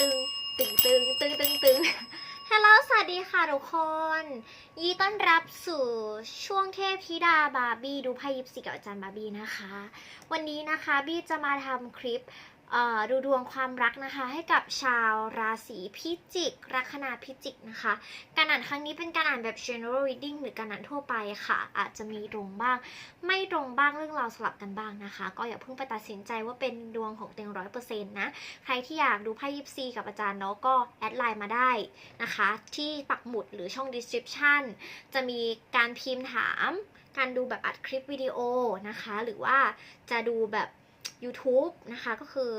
ตึงตึงตึงตึงตึงตึงฮัลโหลสวัสดีค่ะทุกคน ยี่ต้อนรับสู่ช่วงเทพธิดาบาร์บี้ดูไพ่ยิปซีกับอาจารย์บาร์บี้นะคะ วันนี้นะคะบี้จะมาทำคลิป ดูดวงความรักนะคะ ให้กับชาวราศีพิจิก ลัคนาพิจิกนะคะ การอ่านครั้งนี้เป็นการอ่านแบบ general reading หรือการอ่านทั่วไปค่ะ อาจจะมีตรงบ้าง ไม่ตรงบ้างเรื่องราวสลับกันบ้างนะคะ ก็อย่าเพิ่งไปตัดสินใจว่าเป็นดวงของเต็งร้อยเปอร์เซ็นต์นะ ใครที่อยากดูไพ่ยิปซีกับอาจารย์เนาะก็แอดไลน์มาได้นะคะ ที่ปักหมุดหรือช่อง description จะมีการพิมพ์ถาม การดูแบบอัดคลิปวิดีโอนะคะ หรือว่าจะดูแบบ YouTube นะคะก็คือ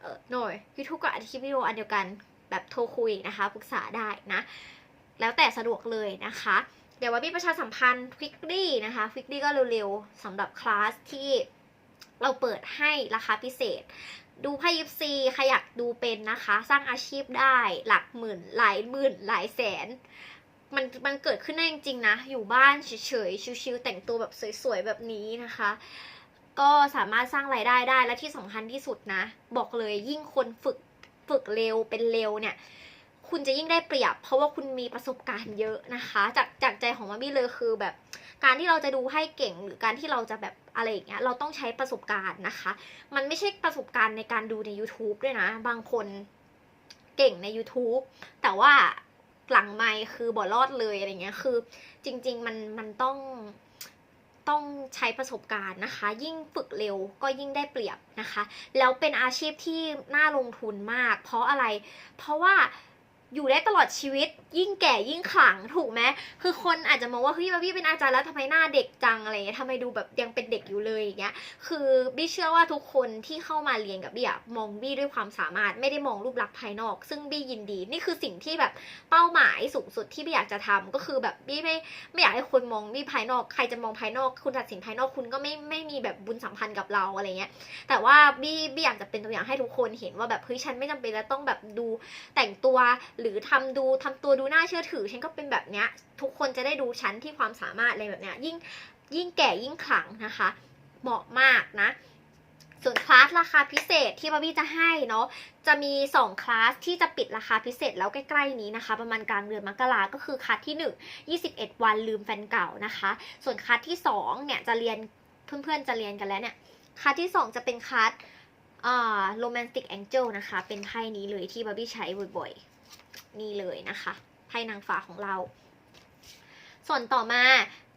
เออหน่อย YouTube กับอัดคลิปวิดีโออันเดียวกันแบบโทรคุยนะคะปรึกษาได้นะ แล้วแต่สะดวกเลยนะคะ เดี๋ยวว่ามีประชาสัมพันธ์ควิกลี่นะคะควิกลี่ก็เร็วๆสำหรับคลาสที่เราเปิดให้ราคาพิเศษ ดูไพ่ยิปซีใครอยากดูเป็นนะคะ สร้างอาชีพได้หลักหมื่น หลายหมื่น หลายแสน มันมันเกิดขึ้นได้จริงๆนะ อยู่บ้านเฉยๆ ชิวๆแต่งตัวแบบสวยๆ แบบนี้นะคะ ก็สามารถสร้างรายได้ได้และที่สำคัญที่สุดนะ บอกเลยยิ่งคนฝึกฝึกเร็วเป็นเร็วเนี่ย คุณจะยิ่งได้เปรียบ เพราะว่าคุณมีประสบการณ์เยอะนะคะ จากจากใจของมาบี้เลยคือแบบ การที่เราจะดูให้เก่งหรือการที่เราจะแบบอะไรอย่างเงี้ยเราต้องใช้ประสบการณ์นะคะ มันไม่ใช่ประสบการณ์ในการดูใน YouTube ด้วยนะ บางคนเก่งใน YouTube แต่ว่าหลังไมค์คือบอรอดเลยอะไรเงี้ยคือจริง ๆ มันมันต้อง ต้องใช้ประสบการณ์นะคะ ยิ่งฝึกเร็วก็ยิ่งได้เปรียบนะคะ แล้วเป็นอาชีพที่น่าลงทุนมาก เพราะอะไร เพราะว่า อยู่ได้ตลอดชีวิต ยิ่งแก่ยิ่งขลังถูกไหมคือคนอาจจะมองว่าเฮ้ยพี่เป็นอาจารย์แล้วทำไมหน้าเด็กจังอะไรเงี้ยทำไมดูแบบยังเป็นเด็กอยู่เลยอย่างเงี้ยคือบี้เชื่อว่าทุกคนที่เข้ามาเรียนกับบี้อะมองบี้ด้วยความสามารถไม่ได้มองรูปลักษณ์ภายนอก ซึ่งบี้ยินดี นี่คือสิ่งที่แบบเป้าหมายสูงสุดที่บี้อยากจะทำก็คือแบบบี้ไม่ไม่อยากให้คนมองบี้ภายนอก ใครจะมองภายนอก คุณตัดสินภายนอกคุณก็ไม่ไม่มีแบบบุญสัมพันธ์กับเราอะไรเงี้ยแต่ว่าบี้บี้อยากจะเป็นตัวอย่างให้ทุกคนเห็นว่าแบบเฮ้ยฉันไม่จำเป็นแล้วต้องแบบดูแต่งตัวหรือทำดูทำตัวดูน่าเชื่อถือ ฉันก็เป็นแบบเนี้ยทุกคนจะได้ดูฉันที่ความสามารถอะไรแบบเนี้ยยิ่งยิ่งแก่ยิ่งขลังนะคะ เหมาะมากนะ ส่วนคลาสราคาพิเศษที่บาร์บี้จะให้เนาะจะมี 2 คลาสที่จะปิดราคาพิเศษแล้วใกล้ๆนี้นะคะ ประมาณกลางเดือนมกราก็คือคลาสที่ 1 21 วันลืมแฟนเก่านะคะ ส่วนคลาสที่ 2 เนี่ยจะเรียนเพื่อนๆจะเรียนกันแล้วเนี่ยคลาสที่ 2 จะเป็นคลาสอ่า romantic angel นะคะ เป็นไพ่นี้เลยที่บาร์บี้ใช้บ่อยๆ นี่เลยนะคะไพ่นางฟ้าของเรา ส่วนต่อมา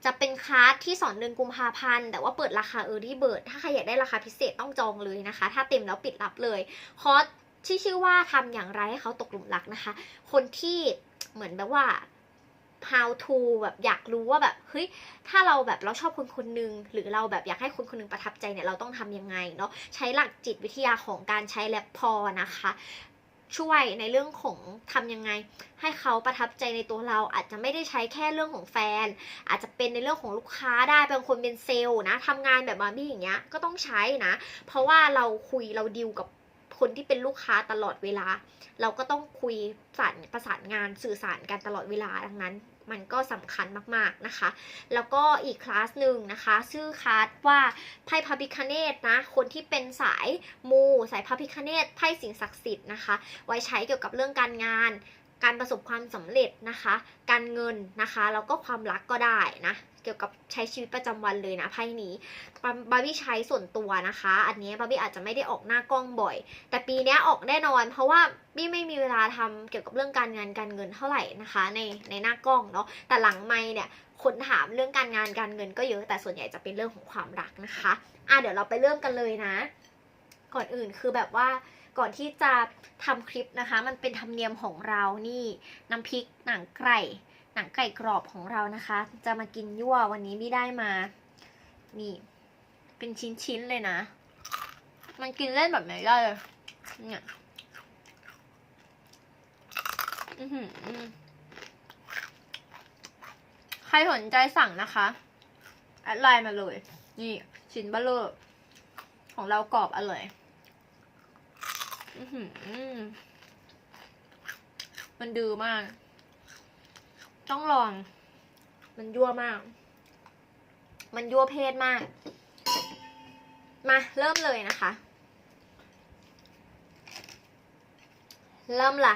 จะเป็นคลาสที่สอนเดือนกุมภาพันธ์แต่ว่าเปิดราคา Early Bird ถ้าใครอยากได้ราคาพิเศษต้องจองเลยนะคะ ถ้าเต็มแล้วปิดรับเลยคอร์สที่ชื่อว่าทำอย่างไรให้เขาตกหลุมรักนะคะ คนที่เหมือนแบบว่า how to แบบอยากรู้ว่าแบบเฮ้ยถ้าเราแบบเราชอบคนคนหนึง หรือเราแบบอยากให้คนคนนึงประทับใจเนี่ยเราต้องทำยังไงเนาะใช้หลักจิตวิทยาของการใช้แลปพอนะคะ ช่วยในเรื่องของทำยังไง ให้เขาประทับใจในตัวเราอาจจะไม่ได้ใช้แค่เรื่องของแฟน อาจจะเป็นในเรื่องของลูกค้าได้บางคนเป็นเซลล์นะทำงานแบบมาร์บี้อย่างเงี้ยก็ต้องใช้นะ เพราะว่าเราคุยเราดิวกับคนที่เป็นลูกค้าตลอดเวลา เราก็ต้องคุยสานประสานงานสื่อสารกันตลอดเวลาดังนั้น มันก็สำคัญมากๆนะคะ แล้วก็อีกคลาสหนึ่งนะคะ ชื่อคลาสว่าไพ่พระพิคเนตนะ คนที่เป็นสายมู สายพระพิคเนตไพ่สิ่งศักดิ์สิทธิ์นะคะ ไว้ใช้เกี่ยวกับเรื่องการงาน การประสบความสำเร็จนะคะ การเงินนะคะแล้วก็ความรักก็ได้นะเกี่ยวกับใช้ชีวิตประจำวันเลยนะไพ่นี้บาร์บี้ใช้ส่วนตัวนะคะ อันนี้บาร์บี้อาจจะไม่ได้ออกหน้ากล้องบ่อย แต่ปีนี้ออกแน่นอน เพราะว่าบี้ไม่มีเวลาทำเกี่ยวกับเรื่องการงานการเงินเท่าไหร่นะคะ ในในหน้ากล้องเนาะแต่หลังไม่เนี่ยคนถามเรื่องการงานการเงินก็เยอะแต่ส่วนใหญ่จะเป็นเรื่องของความรักนะคะอะเดี๋ยวเราไปเริ่มกันเลยนะ ก่อนอื่นคือแบบว่า ก่อนที่จะทำคลิปนะคะ มันเป็นธรรมเนียมของเรานี่น้ำพริกหนังไก่หนังไก่กรอบของเรานะคะ จะมากินยั่ววันนี้ไม่ได้มา นี่ เป็นชิ้นๆเลยนะ มันกินเล่นแบบไหนได้เลยเนี่ยใครสนใจสั่งนะคะแอดไลน์มาเลย นี่ชิ้นเบลเลอร์ของเรากรอบอร่อย มันดื้อมาก ต้องลอง มันยั่วมาก มันยั่วเพศมาก มาเริ่มเลยนะคะ เริ่มละ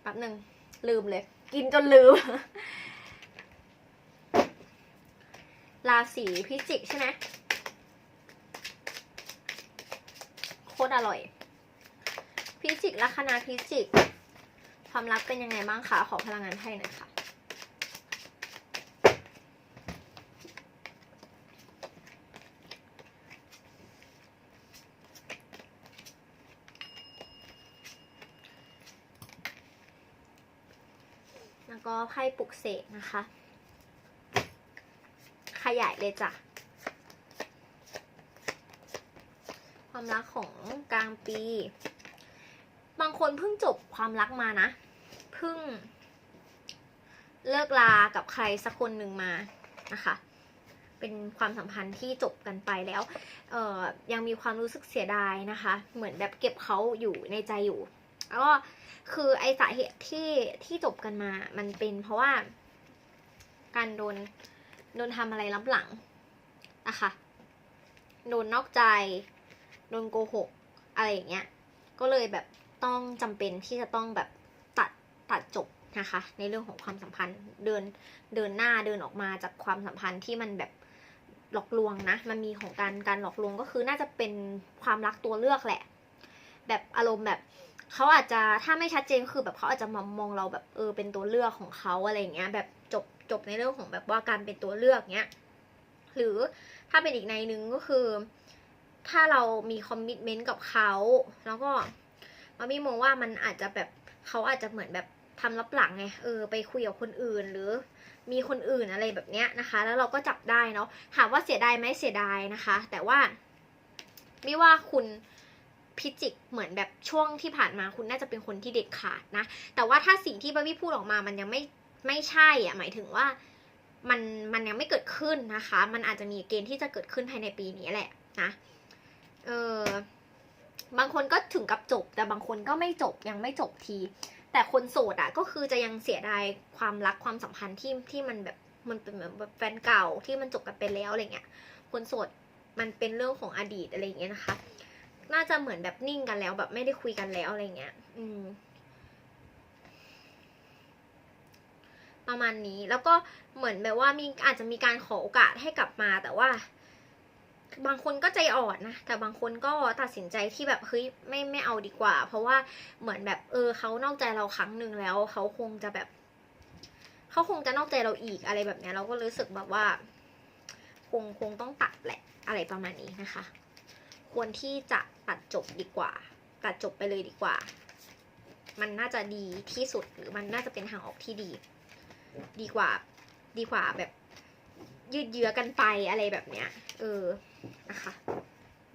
แป๊บหนึ่งลืมเลย กินจนลืม ราศีพิจิกใช่ไหมโคตรอร่อย พิจิกลัคนาพิจิก ความรักเป็นยังไงบ้างคะ ขอพลังงานให้หน่อยค่ะ แล้วก็ไพ่ปลุกเสกนะคะ ขยายเลยจ้ะความรักของกลางปี บางคนเพิ่งจบความรักมานะ เพิ่งเลิกลากับใครสักคนหนึ่งมานะคะ เป็นความสัมพันธ์ที่จบกันไปแล้วเอ่อยังมีความรู้สึกเสียดายนะคะ เหมือนแบบเก็บเขาอยู่ในใจอยู่แล้วก็คือไอสาเหตุที่ที่จบกันมา มันเป็นเพราะว่า การโดนโดนทำอะไรลับหลังนะคะ โดนนอกใจ โดนโกหก อะไรอย่างเงี้ย ก็เลยแบบ ต้องจำเป็นที่จะต้องแบบตัดตัดจบนะคะ ในเรื่องของความสัมพันธ์เดินเดินหน้าเดินออกมาจากความสัมพันธ์ที่มันแบบหลอกลวงนะ มันมีของการการหลอกลวงก็คือน่าจะเป็นความรักตัวเลือกแหละ แบบอารมณ์แบบเขาอาจจะถ้าไม่ชัดเจนคือแบบเขาอาจจะมามองเราแบบเออเป็นตัวเลือกของเขาอะไรอย่างเงี้ยแบบจบจบในเรื่องของแบบว่าการเป็นตัวเลือกเงี้ยหรือถ้าเป็นอีกในหนึ่งก็คือ ถ้าเรามีคอมมิชเมนต์กับเขาแล้วก็ มามีมองว่ามันอาจจะแบบเขาอาจจะเหมือนแบบทำรับหลังไงเออไปคุยกับคนอื่นหรือมีคนอื่นอะไรแบบเนี้ยนะคะ แล้วเราก็จับได้เนาะถามว่าเสียดายไหมเสียดายนะคะ แต่ว่าไม่ว่าคุณพิจิกเหมือนแบบช่วงที่ผ่านมาคุณน่าจะเป็นคนที่เด็ดขาดนะ แต่ว่าถ้าสิ่งที่บาบี้พูดออกมามันยังไม่ไม่ใช่อะหมายถึงว่ามันมันยังไม่เกิดขึ้นนะคะ มันอาจจะมีเกณฑ์ที่จะเกิดขึ้นภายในปีนี้แหละนะเออ บางคนก็ถึงกับจบ แต่บางคนก็ไม่จบยังไม่จบที แต่คนโสดอะก็คือจะยังเสียดายความรักความสัมพันธ์ที่ที่มันแบบมันเป็นเหมือนแบบแฟนเก่าที่มันจบกันไปแล้วอะไรเงี้ยคนโสดมันเป็นเรื่องของอดีตอะไรเงี้ยนะคะ น่าจะเหมือนแบบนิ่งกันแล้วแบบไม่ได้คุยกันแล้วอะไรเงี้ย อืม ประมาณนี้แล้วก็เหมือนแบบว่ามีอาจจะมีการขอโอกาสให้กลับมาแต่ว่า บางคนก็ใจอ่อนนะ แต่บางคนก็ตัดสินใจที่แบบเฮ้ยไม่ไม่เอาดีกว่า เพราะว่าเหมือนแบบเออเขานอกใจเราครั้งหนึ่งแล้วเขาคงจะแบบเขาคงจะนอกใจเราอีกอะไรแบบเนี้ยเราก็รู้สึกแบบว่า คงคงต้องตัดแหละอะไรประมาณนี้นะคะ ควรที่จะตัดจบดีกว่า ตัดจบไปเลยดีกว่า มันน่าจะดีที่สุดหรือมันน่าจะเป็นทางออกที่ดี ดีกว่า ดีกว่าแบบยืดเยื้อกันไปอะไรแบบเนี้ย เออ นะคะ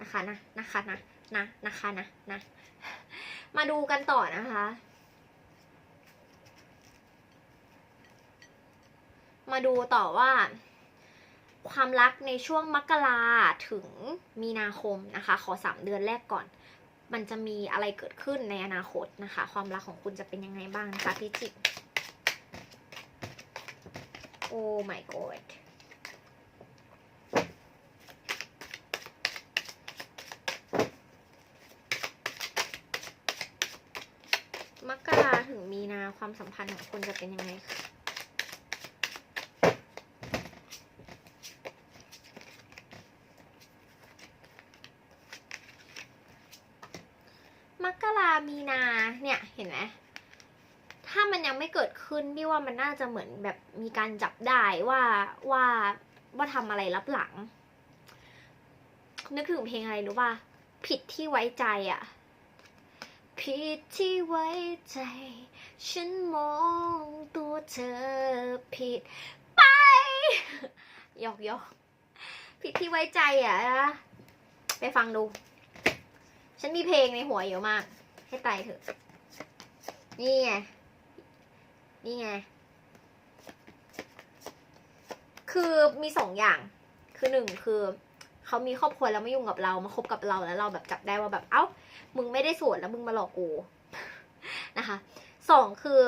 นะคะนะนะคะนะนะนะคะนะนะมาดูกันต่อนะคะ มาดูต่อว่า ความรักในช่วงมกราถึงมีนาคมนะคะ ขอสามเดือนแรกก่อน มันจะมีอะไรเกิดขึ้นในอนาคตนะคะ ความรักของคุณจะเป็นยังไงบ้างนะคะพี่จิกโอ้ my god มกราถึงมีนา ความสัมพันธ์ของคุณจะเป็นยังไงคะมกรามีนาเนี่ยเห็นไหมถ้ามันยังไม่เกิดขึ้นพี่ว่ามันน่าจะเหมือนแบบมีการจับได้ว่าว่าว่าทำอะไรรับหลัง นึกถึงเพลงอะไรรู้ป่ะผิดที่ไว้ใจอะผิดที่ไว้ใจ ฉันมองตัวเธอผิดไปหยอกหยอกผิดที่ไว้ใจอะ ไปฟังดู ฉันมีเพลงในหัวเยอะมาก ให้ตายเถอะ นี่ไง นี่ไง คือมีสองอย่าง คือหนึ่งคือเขามีครอบครัวแล้วไม่ยุ่งกับเรา มาคบกับเราแล้วเราแบบจับได้ว่าแบบ เอ้า มึงไม่ได้โสดแล้วมึงมาหลอกกูนะคะ สองคือ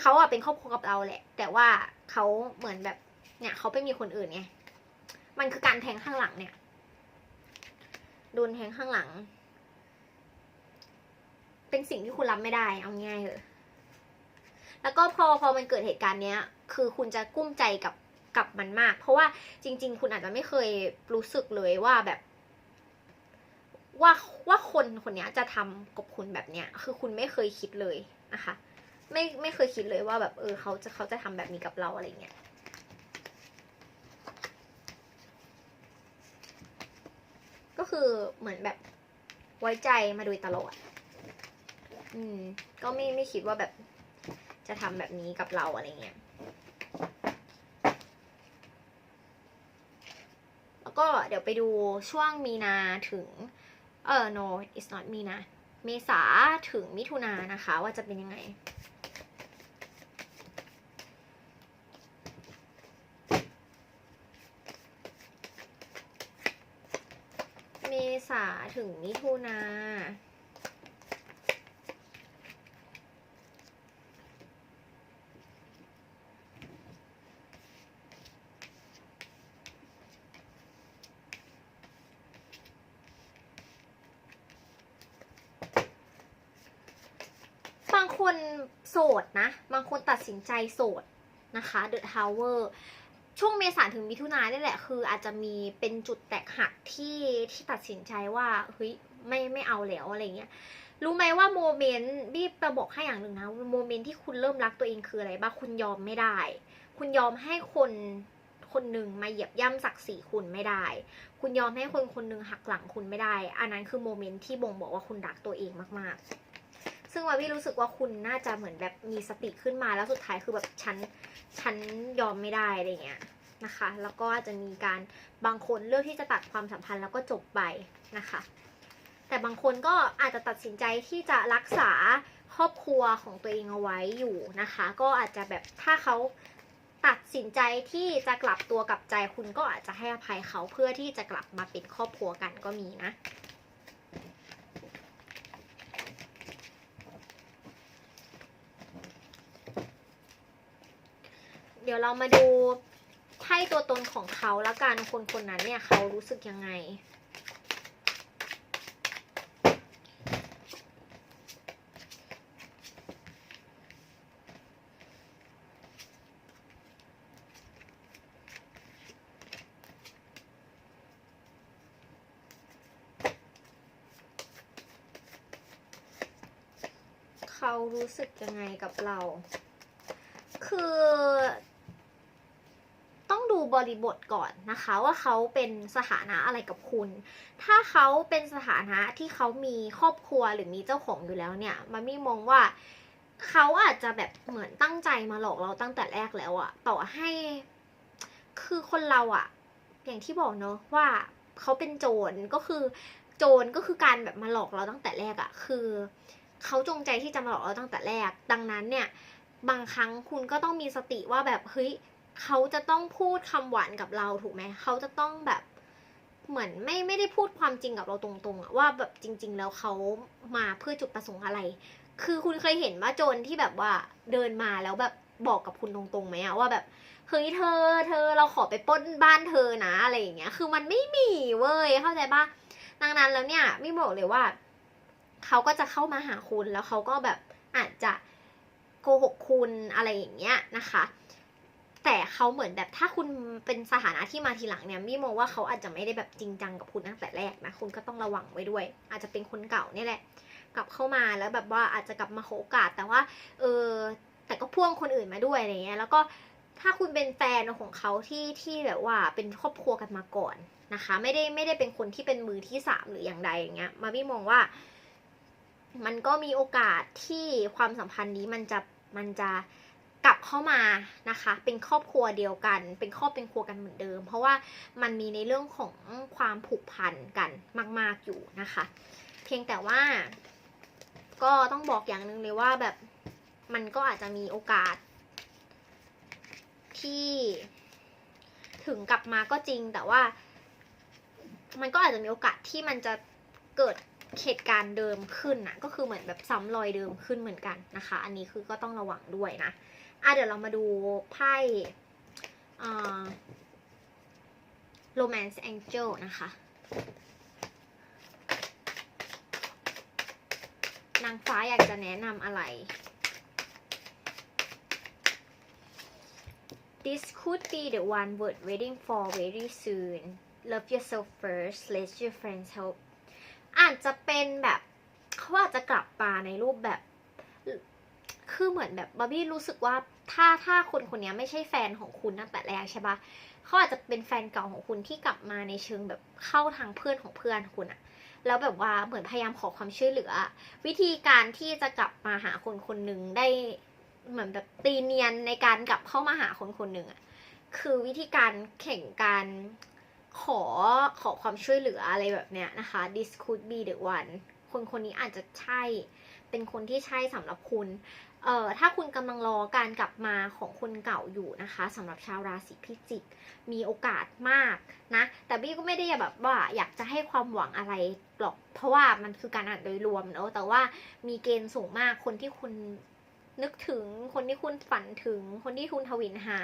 เขาอะเป็นครอบครัวกับเราแหละ แต่ว่าเขาเหมือนแบบเนี่ยเขาไปมีคนอื่นไงมันคือการแทงข้างหลังเนี่ยโดนแทงข้างหลัง เป็นสิ่งที่คุณรับไม่ได้เอาง่ายๆเลยแล้วก็พอพอมันเกิดเหตุการณ์เนี้ย คือคุณจะกุ้มใจกับกับมันมาก เพราะว่าจริง ๆ คุณอาจจะไม่เคยรู้สึกเลยว่าแบบ ว่าว่าคนคนนี้จะทำกับคุณแบบเนี้ย คือคุณไม่เคยคิดเลย นะคะ ไม่ไม่เคยคิดเลยว่าแบบเออเขาจะเขาจะทำแบบนี้กับเราอะไรเงี้ยก็คือเหมือนแบบไว้ใจมาโดยตลอด อืม ก็ไม่ไม่คิดว่าแบบจะทำแบบนี้กับเราอะไรเงี้ย แล้วก็เดี๋ยวไปดูช่วงมีนาถึง เออ no it's not มีนา เมษาถึงมิถุนานะคะ ว่าจะเป็นยังไง เมษาถึงมิถุนา บางคนโส ดนะ บางคนตัดสินใจโสดนะคะ The Tower ช่วงเมษาถึงมิถุนานี่แหละคืออาจจะมีเป็นจุดแตกหักที่ที่ตัดสินใจว่าเฮ้ยไม่ไม่เอาแล้วอะไรเงี้ยรู้ไหมว่าโมเมนต์บี้จะบอกให้อย่างหนึ่งนะโมเมนต์ที่คุณเริ่มรักตัวเองคืออะไรบ้างคุณยอมไม่ได้ คุณยอมให้คนคนหนึ่งมาเหยียบย่ำศักดิ์ศรีคุณไม่ได้ คุณยอมให้คนคนหนึ่งหักหลังคุณไม่ได้ อันนั้นคือโมเมนต์ที่บ่งบอกว่าคุณรักตัวเองมากๆ ซึ่งวาวี่รู้สึกว่าคุณน่าจะเหมือนแบบมีสติขึ้นมาแล้วสุดท้ายคือแบบฉันฉันยอมไม่ได้อะไรเงี้ยนะคะ แล้วก็อาจจะมีการบางคนเลือกที่จะตัดความสัมพันธ์แล้วก็จบไปนะคะ แต่บางคนก็อาจจะตัดสินใจที่จะรักษาครอบครัวของตัวเองเอาไว้อยู่นะคะ ก็อาจจะแบบถ้าเขาตัดสินใจที่จะกลับตัวกลับใจคุณก็อาจจะให้อภัยเขาเพื่อที่จะกลับมาเป็นครอบครัวกันก็มีนะ ดี๋ยวเรามาดูไพ่ตัวตนของเขาแล้วกันคนคนนั้นเนี่ยเขารู้สึกยังไง เขารู้สึกยังไงกับเรา คือ บริบทก่อนนะคะ ว่าเขาเป็นสถานะอะไรกับคุณ ถ้าเขาเป็นสถานะที่เขามีครอบครัวหรือมีเจ้าของอยู่แล้วเนี่ยมามี่มองว่าเขาอาจจะแบบเหมือนตั้งใจมาหลอกเราตั้งแต่แรกแล้วอะต่อให้ คือคนเราอะอย่างที่บอกเนอะว่าเขาเป็นโจรก็คือ โจรก็คือการแบบมาหลอกเราตั้งแต่แรกอะคือเขาจงใจที่จะมาหลอกเราตั้งแต่แรก ดังนั้นเนี่ย บางครั้งคุณก็ต้องมีสติว่าแบบเฮ้ย เขาจะต้องพูดคำหวานกับเราถูกไหมเขาจะต้องแบบเหมือนไม่ไม่ได้พูดความจริงกับเราตรงๆอะว่าแบบจริง ๆ แล้วเขามาเพื่อจุดประสงค์อะไร คือคุณเคยเห็นว่าโจรที่แบบว่าเดินมาแล้วแบบบอกกับคุณตรงๆไหมอะว่าแบบเฮ้ยเธอ เธอเราขอไปป้นบ้านเธอนะอะไรอย่างเงี้ย คือมันไม่มีเว้ยเข้าใจปะดังนั้นแล้วเนี่ยไม่บอกเลยว่าเขาก็จะเข้ามาหาคุณแล้วเขาก็แบบอาจจะโกหกคุณอะไรอย่างเงี้ยนะคะ แต่เขาเหมือนแบบถ้าคุณเป็นสถานะที่มาทีหลังเนี่ยมี่มองว่าเขาอาจจะไม่ได้แบบจริงจังกับคุณตั้งแต่แรกนะคุณก็ต้องระวังไว้ด้วย อาจจะเป็นคนเก่านี่แหละ กลับเข้ามาแล้วแบบว่าอาจจะกลับมาโอกาส แต่ว่าเออแต่ก็พ่วงคนอื่นมาด้วยอะไรเงี้ยแล้วก็ถ้าคุณเป็นแฟนของเขาที่ที่แบบว่าเป็นครอบครัวกันมาก่อนนะคะ ไม่ได้ไม่ได้เป็นคนที่เป็นมือที่สามหรืออย่างใดอย่างเงี้ยมามี่มองว่า มันก็มีโอกาสที่ความสัมพันธ์นี้มันจะมันจะ กลับเข้ามานะคะ เป็นครอบครัวเดียวกัน เป็นครอบเป็นครัวกันเหมือนเดิม เพราะว่ามันมีในเรื่องของความผูกพันกันมาก ๆอยู่นะคะ เพียงแต่ว่า ก็ต้องบอกอย่างหนึ่งเลยว่าแบบมันก็อาจจะมีโอกาส ที่ถึงกลับมาก็จริงแต่ว่า มันก็อาจจะมีโอกาสที่มันจะเกิดเหตุการณ์เดิมขึ้นนะก็คือเหมือนแบบซ้ำรอยเดิมขึ้นเหมือนกันนะคะ อันนี้คือก็ต้องระวังด้วยนะ อะเดี๋ยวเรามาดูไพ่อ่า romance angel นะคะ นางฟ้าอยากจะแนะนำอะไร This could be the one worth waiting for very soon Love yourself first let your friends help อาจจะเป็นแบบเขาอาจจะกลับมาในรูปแบบ คือเหมือนแบบบาร์บี้รู้สึกว่า ถ้าถ้าคนคนนี้ไม่ใช่แฟนของคุณตั้งแต่แรกใช่ปะเขาอาจจะเป็นแฟนเก่าของคุณที่กลับมาในเชิงแบบเข้าทางเพื่อนของเพื่อนคุณอะแล้วแบบว่าเหมือนพยายามขอความช่วยเหลือ วิธีการที่จะกลับมาหาคนคนหนึ่งได้เหมือนแบบตีเนียนในการกลับเข้ามาหาคนคนหนึ่งอะคือวิธีการแข่งการขอขอความช่วยเหลืออะไรแบบเนี้ยนะคะ this could be the one คนคนนี้อาจจะใช่ เป็นคนที่ใช่สำหรับคุณเอ่อถ้าคุณกำลังรอการกลับมาของคนเก่าอยู่นะคะสำหรับชาวราศีพิจิก มีโอกาสมากนะ แต่บี้ก็ไม่ได้แบบว่าอยากจะให้ความหวังอะไรหรอก เพราะว่ามันคือการอ่านโดยรวมเนอะแต่ว่ามีเกณฑ์สูงมากคนที่คุณนึกถึงคนที่คุณฝันถึงคนที่คุณทวินหา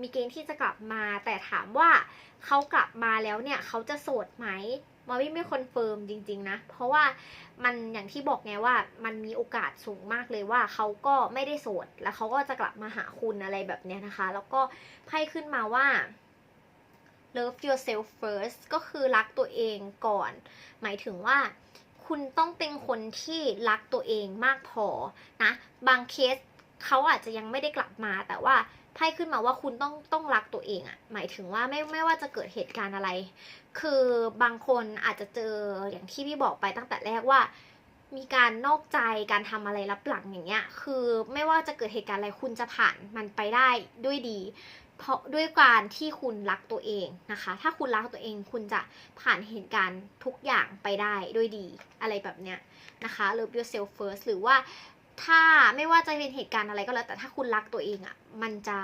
มีเกณฑ์ที่จะกลับมา แต่ถามว่าเขากลับมาแล้วเนี่ย เขาจะโสดไหม มาวี่ไม่คอนเฟิร์มจริง ๆ นะ เพราะว่ามันอย่างที่บอกไงว่า มันมีโอกาสสูงมากเลยว่าเขาก็ไม่ได้โสด แล้วเขาก็จะกลับมาหาคุณอะไรแบบเนี้ยนะคะ แล้วก็ไพ่ขึ้นมาว่า love yourself first ก็คือรักตัวเองก่อน หมายถึงว่าคุณต้องเป็นคนที่รักตัวเองมากพอนะ บางเคสเขาอาจจะยังไม่ได้กลับมาแต่ว่า ไพ่ขึ้นมาว่าคุณต้องต้องรักตัวเองอะหมายถึงว่าไม่ไม่ว่าจะเกิดเหตุการณ์อะไร คือบางคนอาจจะเจออย่างที่พี่บอกไปตั้งแต่แรกว่า มีการนอกใจการทำอะไรรับหลังอย่างเงี้ย คือไม่ว่าจะเกิดเหตุการณ์อะไรคุณจะผ่านมันไปได้ด้วยดี เพราะด้วยการที่คุณรักตัวเองนะคะ ถ้าคุณรักตัวเองคุณจะผ่านเหตุการณ์ทุกอย่างไปได้ด้วยดีอะไรแบบเนี้ยนะคะ love yourself first หรือว่า ถ้าไม่ว่าจะเป็นเหตุการณ์อะไรก็แล้ว แต่ถ้าคุณรักตัวเองอะ่ะ มันจะ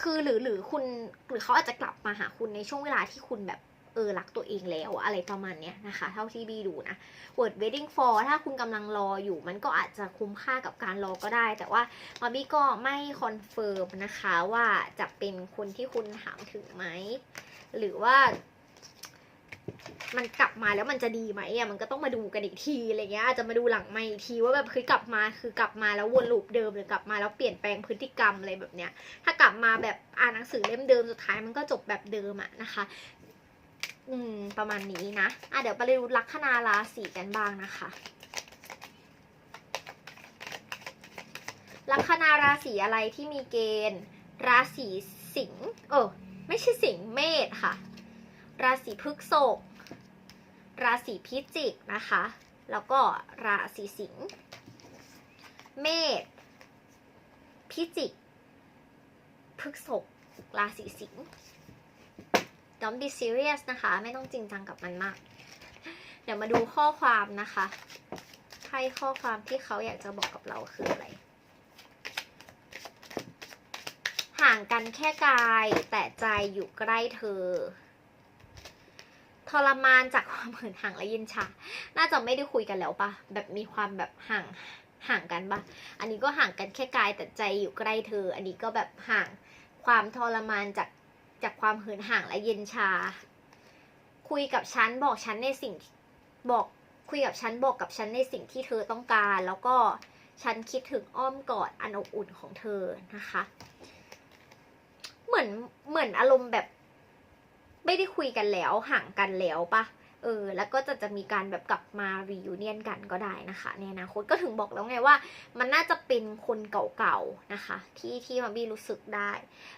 คือหรือหรือคุณหรือเขาอาจจะกลับมาหาคุณในช่วงเวลาที่คุณแบบเออรักตัวเองแล้วอะไรประมาณเนี้ยนะคะ เท่าที่บีดูนะ word waiting for ถ้าคุณกำลังรออยู่ มันก็อาจจะคุ้มค่ากับการรอก็ได้ แต่ว่ามาบี้ก็ไม่คอนเฟิร์มนะคะว่าจะเป็นคนที่คุณถามถึงไหม หรือว่า มันกลับมาแล้วมันจะดีไหมอะมันก็ต้องมาดูกันอีกทีอะไรเงี้ยอาจจะมาดูหลังไม่อีกทีว่าแบบคือกลับมาคือกลับมาแล้ววนลูปเดิมหรือกลับมาแล้วเปลี่ยนแปลงพฤติกรรมอะไรแบบเนี้ย ถ้ากลับมาแบบอ่านหนังสือเล่มเดิมสุดท้ายมันก็จบแบบเดิมอะนะคะ อืม ประมาณนี้นะอะเดี๋ยวไปดูลัคนาราศีกันบ้างนะคะลัคนาราศีอะไรที่มีเกณฑ์ ราศีสิงห์เออไม่ใช่สิงห์เมษค่ะ ราศีพฤษภราศีพิจิกนะคะ แล้วก็ราศีสิงห์เมษพิจิกพฤษภราศีสิงห์ don't be serious นะคะ ไม่ต้องจริงจังกับมันมาก เดี๋ยวมาดูข้อความนะคะไพ่ข้อความที่เขาอยากจะบอกกับเราคืออะไร ห่างกันแค่กายแต่ใจอยู่ใกล้เธอ ทรมานจากความเหินห่างและเย็นชา น่าจะไม่ได้คุยกันแล้วปะแบบมีความแบบห่างห่างกันปะอันนี้ก็ห่างกันแค่กายแต่ใจอยู่ใกล้เธอ อันนี้ก็แบบห่างความทรมานจากจากความเหินห่างและเย็นชา คุยกับฉันบอกฉันในสิ่งบอกคุยกับฉันบอกกับฉันในสิ่งที่เธอต้องการ แล้วก็ฉันคิดถึงอ้อมกอดอันอบอุ่นของเธอนะคะ เหมือนเหมือนอารมณ์แบบ ไม่ได้คุยกันแล้วห่างกันแล้วปะเออแล้วก็จะจะมีการแบบกลับมารีวิเนียนกันก็ได้นะคะในอนาคตก็ถึงบอกแล้วไงว่า มันน่าจะเป็นคนเก่าๆนะคะ ที่ที่มาบีรู้สึกได้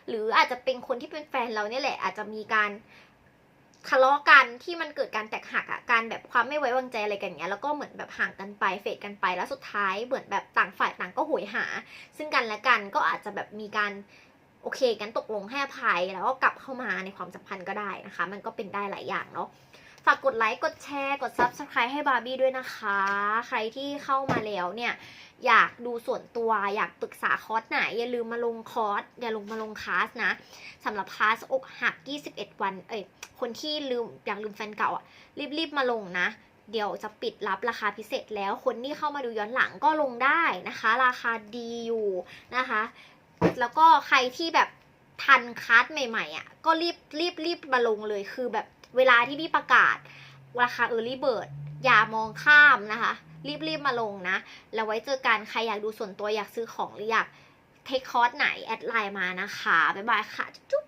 หรืออาจจะเป็นคนที่เป็นแฟนเราเนี่ยแหละ อาจจะมีการทะเลาะกันที่มันเกิดการแตกหักอะการแบบความไม่ไว้วางใจอะไรกันเงี้ยแล้วก็เหมือนแบบห่างกันไปเฟดกันไปแล้วสุดท้ายเหมือนแบบต่างฝ่ายต่างก็โหยหา ซึ่งกันและกันก็อาจจะแบบมีการ โอเคกันตกลงให้อภัยแล้วก็กลับเข้ามาในความสัมพันธ์ก็ได้นะคะ มันก็เป็นได้หลายอย่างเนาะฝากกดไลค์กดแชร์กด Subscribe ให้บาร์บี้ด้วยนะคะ ใครที่เข้ามาแล้วเนี่ย อยากดูส่วนตัวอยากปรึกษาคอร์สไหน อย่าลืมมาลงคอร์ส อย่าลงมาลงคลาสนะสำหรับคลาสอกหัก 21 วัน เอ้ยคนที่ลืมอยากลืมแฟนเก่าอะรีบๆมาลงนะ เดี๋ยวจะปิดรับราคาพิเศษแล้วคนที่เข้ามาดูย้อนหลังก็ลงได้นะคะ ราคาดีอยู่นะคะ แล้วก็ใครที่แบบทันคัสใหม่ๆอะ ก็รีบรีบรีบมาลงเลยคือแบบเวลาที่พี่ประกาศ ราคาเออร์ลี่เบิร์ดอย่ามองข้ามนะคะ รีบๆมาลงนะ แล้วไว้เจอกันใครอยากดูส่วนตัวอยากซื้อของหรืออยากเทคคอร์สไหน แอดไลน์มานะคะ บ๊ายบายค่ะ จุ๊บ